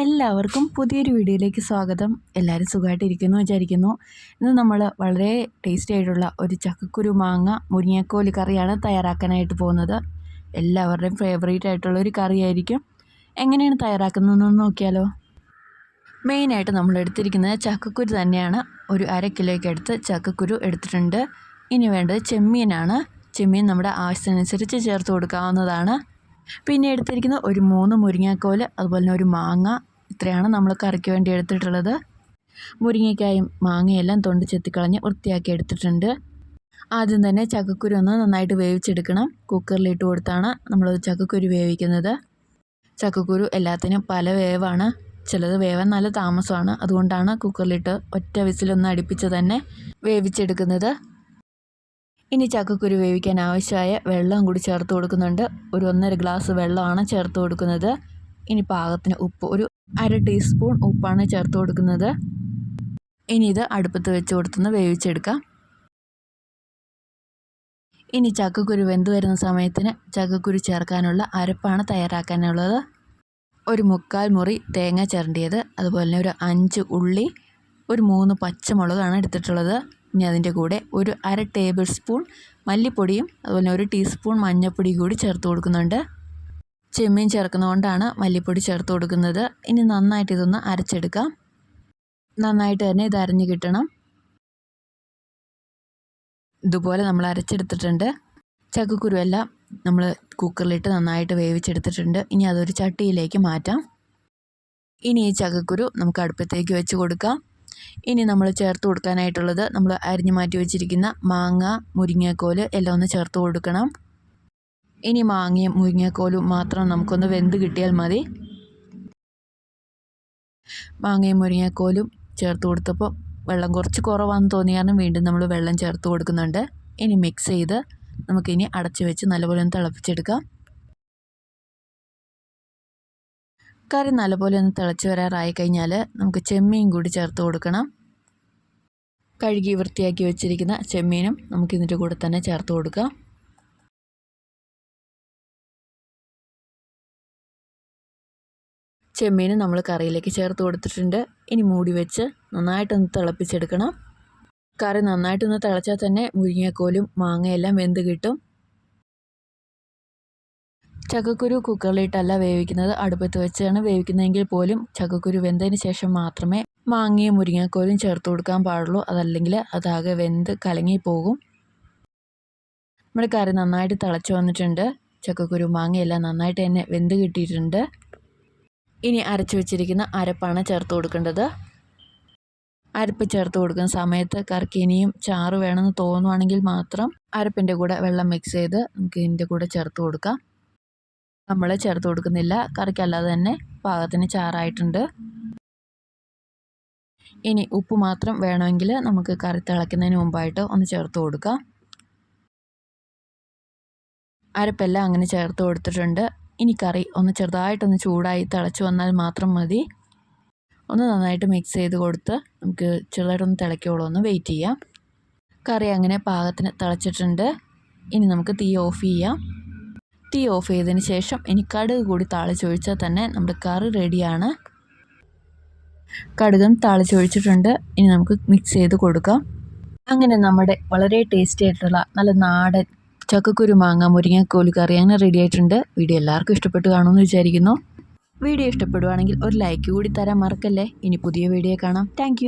എല്ലാവർക്കും പുതിയൊരു വീഡിയോയിലേക്ക് സ്വാഗതം. എല്ലാവരും സുഖമായിട്ടിരിക്കുന്നു വിചാരിക്കുന്നു. ഇന്ന് നമ്മൾ വളരെ ടേസ്റ്റി ആയിട്ടുള്ള ഒരു ചക്കക്കുരു മാങ്ങ മുരിങ്ങക്കോൽ കറിയാണ് തയ്യാറാക്കാനായിട്ട് പോകുന്നത്. എല്ലാവരുടെയും ഫേവറേറ്റ് ആയിട്ടുള്ള ഒരു കറിയായിരിക്കും എങ്ങനെയാണ് തയ്യാറാക്കുന്നതെന്ന് നോക്കിയാലോ? മെയിനായിട്ട് നമ്മൾ എടുത്തിരിക്കുന്നത് ചക്കക്കുരു തന്നെയാണ്. ഒരു അര കിലോയ്ക്ക് അടുത്ത് ചക്കക്കുരു എടുത്തിട്ടുണ്ട്. ഇനി വേണ്ടത് ചെമ്മീനാണ്. ചെമ്മീൻ നമ്മുടെ ആവശ്യത്തിനനുസരിച്ച് ചേർത്ത് കൊടുക്കാവുന്നതാണ്. പിന്നെ എടുത്തിരിക്കുന്നത് ഒരു മൂന്ന് മുരിങ്ങാക്കോൽ അതുപോലെ തന്നെ ഒരു മാങ്ങ ഇത്രയാണ് നമ്മൾ കറിക്ക് വേണ്ടി എടുത്തിട്ടുള്ളത്. മുരിങ്ങയ്ക്കായും മാങ്ങയെല്ലാം തൊണ്ട് ചെത്തിക്കളഞ്ഞ് വൃത്തിയാക്കി എടുത്തിട്ടുണ്ട്. ആദ്യം തന്നെ ചക്കക്കുരു ഒന്ന് നന്നായിട്ട് വേവിച്ചെടുക്കണം. കുക്കറിലിട്ട് കൊടുത്താണ് നമ്മൾ ചക്കക്കുരു വേവിക്കുന്നത്. ചക്കക്കുരു എല്ലാത്തിനും പല വേവാണ്. ചിലത് വേവാൻ നല്ല താമസമാണ്. അതുകൊണ്ടാണ് കുക്കറിലിട്ട് ഒറ്റ വിസിലൊന്ന് അടുപ്പിച്ച് തന്നെ വേവിച്ചെടുക്കുന്നത്. ഇനി ചക്കക്കുരു വേവിക്കാൻ ആവശ്യമായ വെള്ളം കൂടി ചേർത്ത് കൊടുക്കുന്നുണ്ട്. ഒരു ഒന്നര ഗ്ലാസ് വെള്ളമാണ് ചേർത്ത് കൊടുക്കുന്നത്. ഇനി പാകത്തിന് ഉപ്പ് ഒരു അര ടീസ്പൂൺ ഉപ്പാണ് ചേർത്ത് കൊടുക്കുന്നത്. ഇനി ഇത് അടുപ്പത്ത് വെച്ച് കൊടുത്തൊന്ന് വേവിച്ചെടുക്കാം. ഇനി ചക്കക്കുരു വെന്ത് വരുന്ന സമയത്തിന് ചക്കക്കുരു ചേർക്കാനുള്ള അരപ്പാണ് തയ്യാറാക്കാനുള്ളത്. ഒരു മുക്കാൽ മുറി തേങ്ങ ചിരണ്ടിയത് അതുപോലെ തന്നെ ഒരു അഞ്ച് ഉള്ളി ഒരു മൂന്ന് പച്ചമുളകാണ് എടുത്തിട്ടുള്ളത്. ഇനി അതിന്റെ കൂടെ ഒരു അര ടേബിൾ സ്പൂൺ മല്ലിപ്പൊടിയും അതുപോലെ ഒരു ടീസ്പൂൺ മഞ്ഞൾപ്പൊടിയും കൂടി ചേർത്ത് കൊടുക്കുന്നുണ്ട്. ചെമ്മീൻ ചേർക്കുന്നതുകൊണ്ടാണ് മല്ലിപ്പൊടി ചേർത്ത് കൊടുക്കുന്നത്. ഇനി നന്നായിട്ട് ഇതൊന്ന് അരച്ചെടുക്കാം. നന്നായിട്ട് തന്നെ ഇത് അരഞ്ഞ് കിട്ടണം. ഇതുപോലെ നമ്മൾ അരച്ചെടുത്തിട്ടുണ്ട്. ചക്കക്കുരുവെല്ലാം നമ്മൾ കുക്കറിലിട്ട് നന്നായിട്ട് വേവിച്ചെടുത്തിട്ടുണ്ട്. ഇനി അതൊരു ചട്ടിയിലേക്ക് മാറ്റാം. ഇനി ഈ ചക്കക്കുരു നമുക്ക് അടുപ്പത്തേക്ക് വെച്ച് കൊടുക്കാം. ഇനി നമ്മൾ ചേർത്ത് കൊടുക്കാനായിട്ടുള്ളത് നമ്മൾ അരിഞ്ഞു മാറ്റി വെച്ചിരിക്കുന്ന മാങ്ങ മുരിങ്ങക്കോൽ എല്ലാം ഒന്ന് ചേർത്ത് കൊടുക്കണം. ഇനി മാങ്ങയും മുരിങ്ങക്കോലും മാത്രം നമുക്കൊന്ന് വെന്ത് കിട്ടിയാൽ മതി. മാങ്ങയും മുരിങ്ങക്കോലും ചേർത്ത് കൊടുത്തപ്പോൾ വെള്ളം കുറച്ച് കുറവാണെന്ന് തോന്നിയാലും വീണ്ടും നമ്മൾ വെള്ളം ചേർത്ത് കൊടുക്കുന്നുണ്ട്. ഇനി മിക്സ് ചെയ്ത് നമുക്കിനി അടച്ചു വെച്ച് നല്ലപോലെ ഒന്ന് തിളപ്പിച്ചെടുക്കാം. കറി നല്ലപോലെ ഒന്ന് തിളച്ച് വരാറായി കഴിഞ്ഞാൽ നമുക്ക് ചെമ്മീൻ കൂടി ചേർത്ത് കൊടുക്കണം. കഴുകി വൃത്തിയാക്കി വെച്ചിരിക്കുന്ന ചെമ്മീനും നമുക്ക് ഇതിന്റെ കൂടെ തന്നെ ചേർത്ത് കൊടുക്കാം. ചെമ്മീനും നമ്മൾ കറിയിലേക്ക് ചേർത്ത് കൊടുത്തിട്ടുണ്ട്. ഇനി മൂടി വെച്ച് നന്നായിട്ടൊന്ന് തിളപ്പിച്ചെടുക്കണം. കറി നന്നായിട്ടൊന്ന് തിളച്ചാൽ തന്നെ മുരിങ്ങക്കോലും മാങ്ങയെല്ലാം വെന്ത് കിട്ടും. ചക്കക്കുരു കുക്കറിലിട്ടല്ല വേവിക്കുന്നത്. അടുപ്പത്ത് വെച്ചാണ് വേവിക്കുന്നതെങ്കിൽ പോലും ചക്കക്കുരു വെന്തതിന് ശേഷം മാത്രമേ മാങ്ങയും മുരിങ്ങക്കോലും ചേർത്ത് കൊടുക്കാൻ പാടുള്ളൂ. അതല്ലെങ്കിൽ അതാകെ വെന്ത് കലങ്ങി പോകും നമ്മുടെ കറി നന്നായിട്ട് തിളച്ച് വന്നിട്ടുണ്ട്. ചക്കക്കുരു മാങ്ങയെല്ലാം നന്നായിട്ട് തന്നെ വെന്ത് കിട്ടിയിട്ടുണ്ട്. ഇനി അരച്ച് വെച്ചിരിക്കുന്ന അരപ്പാണ് ചേർത്ത് കൊടുക്കേണ്ടത്. അരപ്പ് ചേർത്ത് കൊടുക്കുന്ന സമയത്ത് കറിക്ക് ഇനിയും ചാറ് വേണമെന്ന് തോന്നുവാണെങ്കിൽ മാത്രം അരപ്പിന്റെ കൂടെ വെള്ളം മിക്സ് ചെയ്ത് നമുക്ക് ഇതിന്റെ കൂടെ ചേർത്ത് കൊടുക്കാം. നമ്മൾ ചേർത്ത് കൊടുക്കുന്നില്ല. കറിക്കല്ലാതെ തന്നെ പാകത്തിന് ചാറായിട്ടുണ്ട്. ഇനി ഉപ്പ് മാത്രം വേണമെങ്കിൽ നമുക്ക് കറി തിളയ്ക്കുന്നതിന് മുമ്പായിട്ട് ഒന്ന് ചേർത്ത് കൊടുക്കാം. അരപ്പെല്ലാം അങ്ങനെ ചേർത്ത് കൊടുത്തിട്ടുണ്ട്. ഇനി കറി ഒന്ന് ചെറുതായിട്ടൊന്ന് ചൂടായി തിളച്ച് വന്നാൽ മാത്രം മതി. ഒന്ന് നന്നായിട്ട് മിക്സ് ചെയ്ത് കൊടുത്ത് നമുക്ക് ചെറുതായിട്ടൊന്ന് തിളയ്ക്കോളൂ ഒന്ന് വെയിറ്റ് ചെയ്യാം. കറി അങ്ങനെ പാകത്തിന് തിളച്ചിട്ടുണ്ട്. ഇനി നമുക്ക് തീ ഓഫ് ചെയ്യാം. തീ ഓഫ് ചെയ്തതിന് ശേഷം ഇനി കടുക് കൂടി താളിച്ചൊഴിച്ചാൽ തന്നെ നമ്മുടെ കറി റെഡിയാണ്. കടുകും താളിച്ചൊഴിച്ചിട്ടുണ്ട്. ഇനി നമുക്ക് മിക്സ് ചെയ്ത് കൊടുക്കാം. അങ്ങനെ നമ്മുടെ വളരെ ടേസ്റ്റി ആയിട്ടുള്ള നല്ല നാടൻ ചക്കക്കുരു മാങ്ങ മുരിങ്ങക്കോൽ കറി അങ്ങനെ റെഡി ആയിട്ടുണ്ട്. വീഡിയോ എല്ലാവർക്കും ഇഷ്ടപ്പെട്ടു കാണുമെന്ന് വിചാരിക്കുന്നു. വീഡിയോ ഇഷ്ടപ്പെടുവാണെങ്കിൽ ഒരു ലൈക്ക് കൂടി തരാൻ മറക്കല്ലേ? ഇനി പുതിയ വീഡിയോ കാണാം. താങ്ക്